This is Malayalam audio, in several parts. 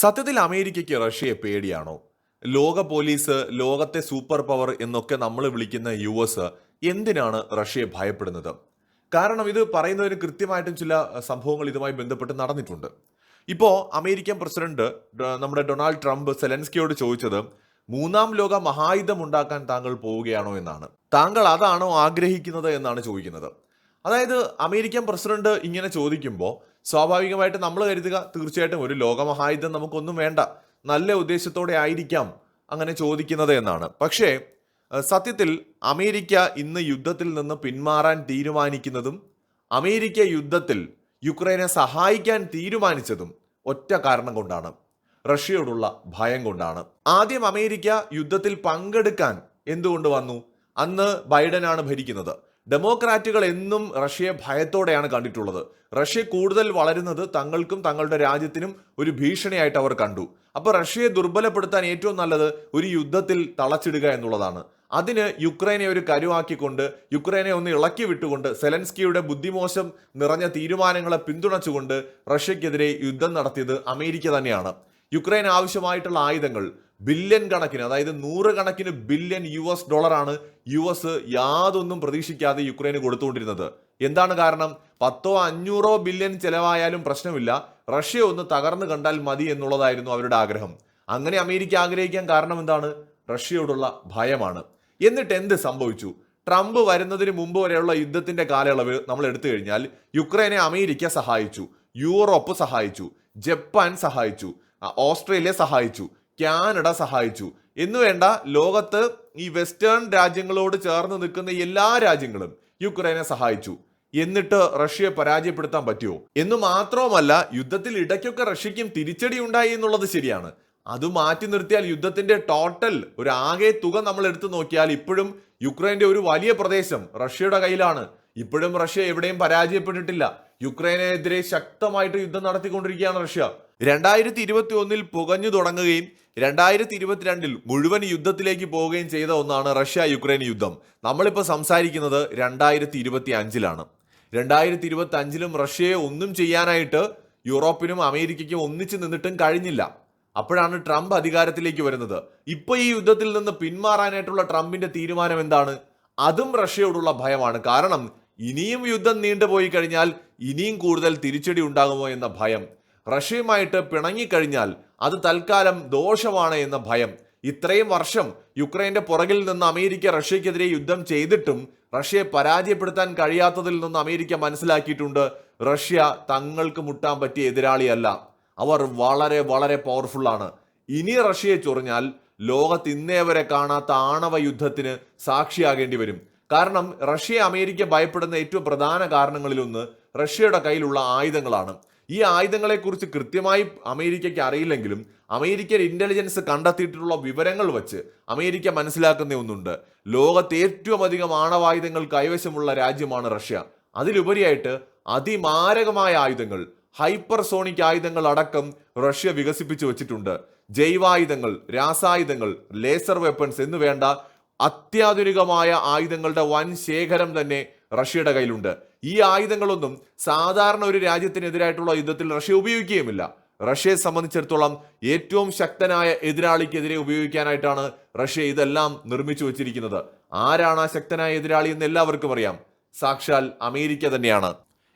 സത്യത്തിൽ അമേരിക്കയ്ക്ക് റഷ്യയെ പേടിയാണോ? ലോക പോലീസ് ലോകത്തെ സൂപ്പർ പവർ എന്നൊക്കെ നമ്മൾ വിളിക്കുന്ന യു എസ് എന്തിനാണ് റഷ്യയെ ഭയപ്പെടുന്നത്? കാരണം ഇത് പറയുന്നതിന് കൃത്യമായിട്ടും ചില സംഭവങ്ങൾ ഇതുമായി ബന്ധപ്പെട്ട് നടന്നിട്ടുണ്ട്. ഇപ്പോൾ അമേരിക്കൻ പ്രസിഡന്റ് നമ്മുടെ ഡൊണാൾഡ് ട്രംപ് സെലൻസ്കിയോട് ചോദിച്ചത് മൂന്നാം ലോക മഹായുദ്ധം ഉണ്ടാക്കാൻ താങ്കൾ പോവുകയാണോ എന്നാണ്. താങ്കൾ അതാണോ ആഗ്രഹിക്കുന്നത് എന്നാണ് ചോദിക്കുന്നത്. അതായത് അമേരിക്കൻ പ്രസിഡന്റ് ഇങ്ങനെ ചോദിക്കുമ്പോൾ സ്വാഭാവികമായിട്ട് നമ്മൾ കരുതുക തീർച്ചയായിട്ടും ഒരു ലോകമഹായുദ്ധം നമുക്കൊന്നും വേണ്ട. നല്ല ഉദ്ദേശത്തോടെ ആയിരിക്കാം അങ്ങനെ ചോദിക്കുന്നത് എന്നാണ്. പക്ഷേ സത്യത്തിൽ അമേരിക്ക ഇന്ന് യുദ്ധത്തിൽ നിന്ന് പിന്മാറാൻ തീരുമാനിക്കുന്നതും അമേരിക്ക യുദ്ധത്തിൽ യുക്രൈനെ സഹായിക്കാൻ തീരുമാനിച്ചതും ഒറ്റ കാരണം കൊണ്ടാണ്. റഷ്യയോടുള്ള ഭയം കൊണ്ടാണ്. ആദ്യം അമേരിക്ക യുദ്ധത്തിൽ പങ്കെടുക്കാൻ എന്തുകൊണ്ട് വന്നു? അന്ന് ബൈഡനാണ് ഭരിക്കുന്നത്. ഡെമോക്രാറ്റുകൾ എന്നും റഷ്യയെ ഭയത്തോടെയാണ് കണ്ടിട്ടുള്ളത്. റഷ്യ കൂടുതൽ വളരുന്നത് തങ്ങൾക്കും തങ്ങളുടെ രാജ്യത്തിനും ഒരു ഭീഷണിയായിട്ട് അവർ കണ്ടു. അപ്പോൾ റഷ്യയെ ദുർബലപ്പെടുത്താൻ ഏറ്റവും നല്ലത് ഒരു യുദ്ധത്തിൽ തളച്ചിടുക എന്നുള്ളതാണ്. അതിന് യുക്രൈനെ ഒരു കരുവാക്കിക്കൊണ്ട് യുക്രൈനെ ഒന്ന് ഇളക്കി വിട്ടുകൊണ്ട് സെലൻസ്കിയുടെ ബുദ്ധിമോശം നിറഞ്ഞ തീരുമാനങ്ങളെ പിന്തുണച്ചുകൊണ്ട് റഷ്യക്കെതിരെ യുദ്ധം നടത്തിയത് അമേരിക്ക തന്നെയാണ്. യുക്രൈൻ ആവശ്യമായിട്ടുള്ള ആയുധങ്ങൾ ബില്യൺ കണക്കിന് അതായത് നൂറുകണക്കിന് ബില്യൺ യു എസ് ഡോളറാണ് യു എസ് യാതൊന്നും പ്രതീക്ഷിക്കാതെ യുക്രൈന് കൊടുത്തുകൊണ്ടിരുന്നത്. എന്താണ് കാരണം? പത്തോ അഞ്ഞൂറോ ബില്യൺ ചെലവായാലും പ്രശ്നമില്ല. റഷ്യ ഒന്ന് തകർന്നു കണ്ടാൽ മതി എന്നുള്ളതായിരുന്നു അവരുടെ ആഗ്രഹം. അങ്ങനെ അമേരിക്ക ആഗ്രഹിക്കാൻ കാരണം എന്താണ്? റഷ്യയോടുള്ള ഭയമാണ്. എന്നിട്ട് എന്ത് സംഭവിച്ചു? ട്രംപ് വരുന്നതിന് മുമ്പ് വരെയുള്ള യുദ്ധത്തിന്റെ കാലയളവ് നമ്മൾ എടുത്തു കഴിഞ്ഞാൽ യുക്രൈനെ അമേരിക്ക സഹായിച്ചു യൂറോപ്പ് സഹായിച്ചു ജപ്പാൻ സഹായിച്ചു ഓസ്ട്രേലിയ സഹായിച്ചു കാനഡ സഹായിച്ചു. എന്നു വേണ്ട ലോകത്ത് ഈ വെസ്റ്റേൺ രാജ്യങ്ങളോട് ചേർന്ന് നിൽക്കുന്ന എല്ലാ രാജ്യങ്ങളും യുക്രൈനെ സഹായിച്ചു. എന്നിട്ട് റഷ്യയെ പരാജയപ്പെടുത്താൻ പറ്റുമോ? എന്ന് മാത്രവുമല്ല യുദ്ധത്തിൽ ഇടയ്ക്കൊക്കെ റഷ്യക്കും തിരിച്ചടി ഉണ്ടായി എന്നുള്ളത് ശരിയാണ്. അത് മാറ്റി നിർത്തിയാൽ യുദ്ധത്തിന്റെ ടോട്ടൽ ഒരു ആകെ തുക നമ്മൾ എടുത്തു നോക്കിയാൽ ഇപ്പോഴും യുക്രൈന്റെ ഒരു വലിയ പ്രദേശം റഷ്യയുടെ കയ്യിലാണ്. ഇപ്പോഴും റഷ്യ എവിടെയും പരാജയപ്പെട്ടിട്ടില്ല. യുക്രൈനെതിരെ ശക്തമായിട്ട് യുദ്ധം നടത്തിക്കൊണ്ടിരിക്കുകയാണ് റഷ്യ. രണ്ടായിരത്തി ഇരുപത്തി ഒന്നിൽ പുകഞ്ഞു തുടങ്ങുകയും രണ്ടായിരത്തി ഇരുപത്തിരണ്ടിൽ മുഴുവൻ യുദ്ധത്തിലേക്ക് പോവുകയും ചെയ്ത ഒന്നാണ് റഷ്യ യുക്രൈൻ യുദ്ധം. നമ്മളിപ്പോൾ സംസാരിക്കുന്നത് രണ്ടായിരത്തി ഇരുപത്തി അഞ്ചിലാണ് രണ്ടായിരത്തി ഇരുപത്തി അഞ്ചിലും റഷ്യയെ ഒന്നും ചെയ്യാനായിട്ട് യൂറോപ്പിനും അമേരിക്കയ്ക്കും ഒന്നിച്ചു നിന്നിട്ടും കഴിഞ്ഞില്ല. അപ്പോഴാണ് ട്രംപ് അധികാരത്തിലേക്ക് വരുന്നത്. ഇപ്പൊ ഈ യുദ്ധത്തിൽ നിന്ന് പിന്മാറാനായിട്ടുള്ള ട്രംപിന്റെ തീരുമാനം എന്താണ്? അതും റഷ്യയോടുള്ള ഭയമാണ്. കാരണം ഇനിയും യുദ്ധം നീണ്ടുപോയി കഴിഞ്ഞാൽ ഇനിയും കൂടുതൽ തിരിച്ചടി ഉണ്ടാകുമോ എന്ന ഭയം. റഷ്യയുമായിട്ട് പിണങ്ങിക്കഴിഞ്ഞാൽ അത് തൽക്കാലം ദോഷമാണ് എന്ന ഭയം. ഇത്രയും വർഷം യുക്രൈന്റെ പുറകിൽ നിന്ന് അമേരിക്ക റഷ്യക്കെതിരെ യുദ്ധം ചെയ്തിട്ടും റഷ്യയെ പരാജയപ്പെടുത്താൻ കഴിയാത്തതിൽ നിന്ന് അമേരിക്ക മനസ്സിലാക്കിയിട്ടുണ്ട് റഷ്യ തങ്ങൾക്ക് മുട്ടാൻ പറ്റിയ എതിരാളിയല്ല. അവർ വളരെ വളരെ പവർഫുള്ളാണ് ഇനി റഷ്യയെ ചൊറിഞ്ഞാൽ ലോകത്ത് ഇന്നേ വരെ കാണാത്ത ആണവ യുദ്ധത്തിന് സാക്ഷിയാകേണ്ടി വരും. കാരണം റഷ്യ അമേരിക്ക ഭയപ്പെടുന്ന ഏറ്റവും പ്രധാന കാരണങ്ങളിലൊന്ന് റഷ്യയുടെ കയ്യിലുള്ള ആയുധങ്ങളാണ്. ഈ ആയുധങ്ങളെക്കുറിച്ച് കൃത്യമായി അമേരിക്കയ്ക്ക് അറിയില്ലെങ്കിലും അമേരിക്കൻ ഇന്റലിജൻസ് കണ്ടെത്തിയിട്ടുള്ള വിവരങ്ങൾ വച്ച് അമേരിക്ക മനസ്സിലാക്കുന്ന ഒന്നുണ്ട്. ലോകത്ത് ഏറ്റവും അധികം ആണവായുധങ്ങൾ കൈവശമുള്ള രാജ്യമാണ് റഷ്യ. അതിലുപരിയായിട്ട് അതിമാരകമായ ആയുധങ്ങൾ ഹൈപ്പർസോണിക് ആയുധങ്ങൾ അടക്കം റഷ്യ വികസിപ്പിച്ചു വച്ചിട്ടുണ്ട്. ജൈവായുധങ്ങൾ രാസായുധങ്ങൾ ലേസർ വെപ്പൺസ് എന്ന് വേണ്ട അത്യാധുനികമായ ആയുധങ്ങളുടെ വൻ ശേഖരം തന്നെ റഷ്യയുടെ കയ്യിലുണ്ട്. ഈ ആയുധങ്ങളൊന്നും സാധാരണ ഒരു രാജ്യത്തിനെതിരായിട്ടുള്ള യുദ്ധത്തിൽ റഷ്യ ഉപയോഗിക്കുകയുമില്ല. റഷ്യയെ സംബന്ധിച്ചിടത്തോളം ഏറ്റവും ശക്തനായ എതിരാളിക്കെതിരെ ഉപയോഗിക്കാനായിട്ടാണ് റഷ്യ ഇതെല്ലാം നിർമ്മിച്ചു വച്ചിരിക്കുന്നത്. ആരാണ് ആ ശക്തനായ എതിരാളി എന്ന് എല്ലാവർക്കും അറിയാം. സാക്ഷാൽ അമേരിക്ക തന്നെയാണ്.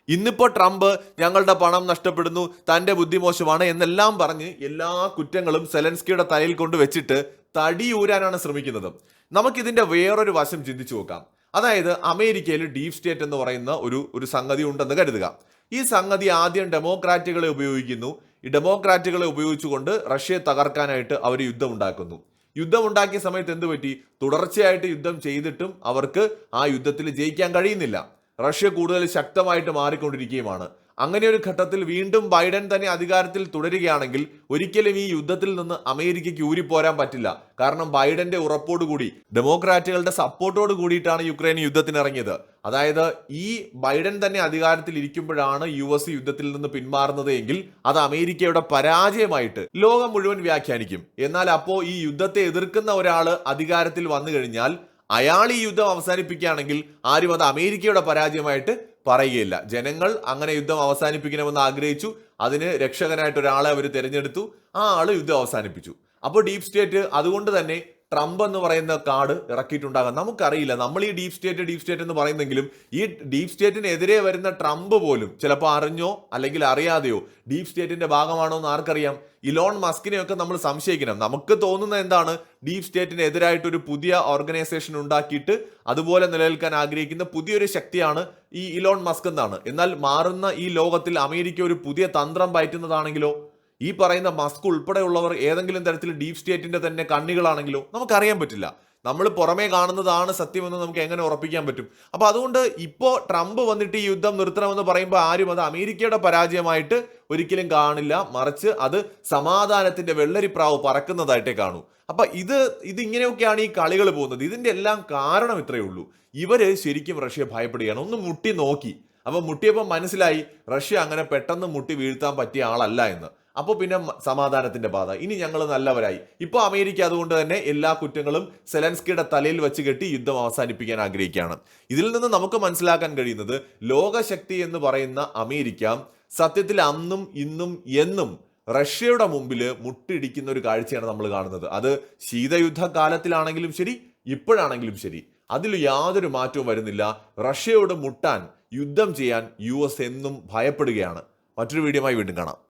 ഇന്നിപ്പോ ട്രംപ് ഞങ്ങളുടെ പണം നഷ്ടപ്പെടുന്നു തന്റെ ബുദ്ധിമോശമാണ് എന്നെല്ലാം പറഞ്ഞ് എല്ലാ കുറ്റങ്ങളും സെലൻസ്കിയുടെ തലയിൽ കൊണ്ട് വെച്ചിട്ട് തടിയൂരാനാണ് ശ്രമിക്കുന്നത്. നമുക്കിതിന്റെ വേറൊരു വശം ചിന്തിച്ചു നോക്കാം. അതായത് അമേരിക്കയിൽ ഡീപ് സ്റ്റേറ്റ് എന്ന് പറയുന്ന ഒരു ഒരു സംഗതി ഉണ്ടെന്ന് കരുതുക. ഈ സംഗതി ആദ്യം ഡെമോക്രാറ്റുകളെ ഉപയോഗിക്കുന്നു. ഈ ഡെമോക്രാറ്റുകളെ ഉപയോഗിച്ചുകൊണ്ട് റഷ്യയെ തകർക്കാനായിട്ട് അവർ യുദ്ധം ഉണ്ടാക്കുന്നു യുദ്ധം ഉണ്ടാക്കിയ സമയത്ത് എന്ത് പറ്റി? തുടർച്ചയായിട്ട് യുദ്ധം ചെയ്തിട്ടും അവർക്ക് ആ യുദ്ധത്തിൽ ജയിക്കാൻ കഴിയുന്നില്ല. റഷ്യ കൂടുതൽ ശക്തമായിട്ട് മാറിക്കൊണ്ടിരിക്കുകയുമാണ്. അങ്ങനെ ഒരു ഘട്ടത്തിൽ വീണ്ടും ബൈഡൻ തന്നെ അധികാരത്തിൽ തുടരുകയാണെങ്കിൽ ഒരിക്കലും ഈ യുദ്ധത്തിൽ നിന്ന് അമേരിക്കയ്ക്ക് ഊരിപ്പോരാൻ പറ്റില്ല. കാരണം ബൈഡന്റെ ഉറപ്പോടുകൂടി ഡെമോക്രാറ്റുകളുടെ സപ്പോർട്ടോട് കൂടിയിട്ടാണ് യുക്രൈൻ യുദ്ധത്തിന് ഇറങ്ങിയത് അതായത് ഈ ബൈഡൻ തന്നെ അധികാരത്തിൽ ഇരിക്കുമ്പോഴാണ് യു എസ് യുദ്ധത്തിൽ നിന്ന് പിന്മാറുന്നത് എങ്കിൽ അത് അമേരിക്കയുടെ പരാജയമായിട്ട് ലോകം മുഴുവൻ വ്യാഖ്യാനിക്കും. എന്നാൽ അപ്പോ ഈ യുദ്ധത്തെ എതിർക്കുന്ന ഒരാൾ അധികാരത്തിൽ വന്നു കഴിഞ്ഞാൽ അയാൾ ഈ യുദ്ധം അവസാനിപ്പിക്കുകയാണെങ്കിൽ ആരും അത് അമേരിക്കയുടെ പരാജയമായിട്ട് പറയുകയില്ല. ജനങ്ങൾ അങ്ങനെ യുദ്ധം അവസാനിപ്പിക്കണമെന്ന് ആഗ്രഹിച്ചു. അതിന് രക്ഷകനായിട്ട് ഒരാളെ അവർ തിരഞ്ഞെടുത്തു. ആ ആൾ യുദ്ധം അവസാനിപ്പിച്ചു. അപ്പോൾ ഡീപ് സ്റ്റേറ്റ് അതുകൊണ്ട് തന്നെ ട്രംപ് എന്ന് പറയുന്ന കാർഡ് ഇറക്കിയിട്ടുണ്ടാകാം. നമുക്കറിയില്ല. നമ്മൾ ഈ ഡീപ് സ്റ്റേറ്റ് ഡീപ് സ്റ്റേറ്റ് എന്ന് പറയുന്നെങ്കിലും ഈ ഡീപ് സ്റ്റേറ്റിനെതിരെ വരുന്ന ട്രംപ് പോലും ചിലപ്പോൾ അറിഞ്ഞോ അല്ലെങ്കിൽ അറിയാതെയോ ഡീപ് സ്റ്റേറ്റിന്റെ ഭാഗമാണോ എന്ന് ആർക്കറിയാം? ഇലോൺ മസ്കിനെയൊക്കെ നമ്മൾ സംശയിക്കണം. നമുക്ക് തോന്നുന്ന എന്താണ്? ഡീപ് സ്റ്റേറ്റിന് ഒരു പുതിയ ഓർഗനൈസേഷൻ ഉണ്ടാക്കിയിട്ട് അതുപോലെ നിലനിൽക്കാൻ ആഗ്രഹിക്കുന്ന പുതിയൊരു ശക്തിയാണ് ഈ ഇലോൺ മസ്ക് എന്നാണ്. എന്നാൽ മാറുന്ന ഈ ലോകത്തിൽ അമേരിക്ക ഒരു പുതിയ തന്ത്രം പയറ്റുന്നതാണെങ്കിലോ ഈ പറയുന്ന മസ്ക് ഉൾപ്പെടെയുള്ളവർ ഏതെങ്കിലും തരത്തിൽ ഡീപ് സ്റ്റേറ്റിന്റെ തന്നെ കണ്ണികളാണെങ്കിലോ നമുക്കറിയാൻ പറ്റില്ല. നമ്മൾ പുറമേ കാണുന്നതാണ് സത്യമെന്ന് നമുക്ക് എങ്ങനെ ഉറപ്പിക്കാൻ പറ്റും? അപ്പോൾ അതുകൊണ്ട് ഇപ്പോൾ ട്രംപ് വന്നിട്ട് ഈ യുദ്ധം നിർത്തണമെന്ന് പറയുമ്പോൾ ആരും അത് അമേരിക്കയുടെ പരാജയമായിട്ട് ഒരിക്കലും കാണില്ല. മറിച്ച് അത് സമാധാനത്തിന്റെ വെള്ളരിപ്രാവ് പറക്കുന്നതായിട്ടേ കാണൂ. അപ്പൊ ഇത് ഇതിങ്ങനെയൊക്കെയാണ് ഈ കളികൾ പോകുന്നത്. ഇതിന്റെ എല്ലാം കാരണം ഇത്രയേ ഉള്ളൂ. ഇവർ ശരിക്കും റഷ്യ ഭയപ്പെടുകയാണ്. ഒന്ന് മുട്ടി നോക്കി. അപ്പൊ മുട്ടിയപ്പോൾ മനസ്സിലായി റഷ്യ അങ്ങനെ പെട്ടെന്ന് മുട്ടി വീഴ്ത്താൻ പറ്റിയ ആളല്ല എന്ന്. അപ്പോൾ പിന്നെ സമാധാനത്തിന്റെ പാത ഇനി ഞങ്ങൾ നല്ലവരായി. ഇപ്പോൾ അമേരിക്ക അതുകൊണ്ട് തന്നെ എല്ലാ കുറ്റങ്ങളും സെലൻസ്കിയുടെ തലയിൽ വെച്ച് കെട്ടി യുദ്ധം അവസാനിപ്പിക്കാൻ ആഗ്രഹിക്കുകയാണ്. ഇതിൽ നിന്ന് നമുക്ക് മനസ്സിലാക്കാൻ കഴിയുന്നത് ലോകശക്തി എന്ന് പറയുന്ന അമേരിക്ക സത്യത്തിൽ അന്നും ഇന്നും എന്നും റഷ്യയുടെ മുമ്പിൽ മുട്ടിടിക്കുന്ന ഒരു കാഴ്ചയാണ് നമ്മൾ കാണുന്നത്. അത് ശീതയുദ്ധ കാലത്തിലാണെങ്കിലും ശരി ഇപ്പോഴാണെങ്കിലും ശരി. അതിൽ യാതൊരു മാറ്റവും വരുന്നില്ല. റഷ്യയോട് മുട്ടാൻ യുദ്ധം ചെയ്യാൻ യു എസ് എന്നും ഭയപ്പെടുകയാണ്. മറ്റൊരു വീഡിയോമായി വീണ്ടും കാണാം.